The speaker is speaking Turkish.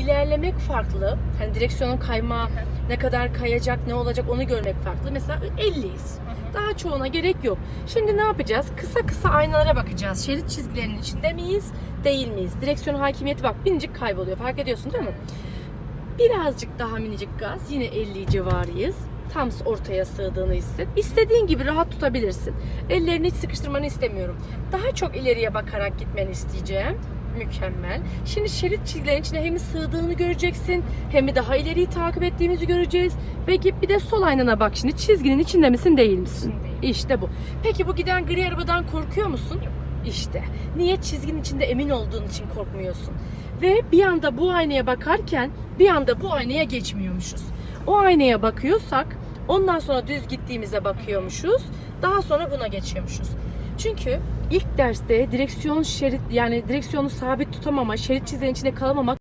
ilerlemek farklı. Hani direksiyonun kayma, ne kadar kayacak, ne olacak onu görmek farklı. Mesela 50'yiz. Daha çoğuna gerek yok. Şimdi ne yapacağız? Kısa kısa aynalara bakacağız. Şerit çizgilerinin içinde miyiz, değil miyiz? Direksiyon hakimiyeti bak minicik kayboluyor. Fark ediyorsun değil mi? Birazcık daha minicik gaz. Yine 50 civarıyız. Tam ortaya sığdığını hisset. İstediğin gibi rahat tutabilirsin. Ellerini hiç sıkıştırmanı istemiyorum. Daha çok ileriye bakarak gitmeni isteyeceğim. Mükemmel. Şimdi şerit çizgilerin içine hem sığdığını göreceksin hem de daha ileriyi takip ettiğimizi göreceğiz. Git bir de sol aynana bak şimdi çizginin içinde misin değil misin? İçindeyim. İşte bu. Peki bu giden gri arabadan korkuyor musun? Yok. İşte. Niye çizginin içinde emin olduğun için korkmuyorsun? Ve bir anda bu aynaya bakarken bir anda bu aynaya geçmiyormuşuz. O aynaya bakıyorsak ondan sonra düz gittiğimize bakıyormuşuz. Daha sonra buna geçiyormuşuz. Çünkü ilk derste direksiyon şerit yani direksiyonu sabit tutamama, şerit çizginin içinde kalamamak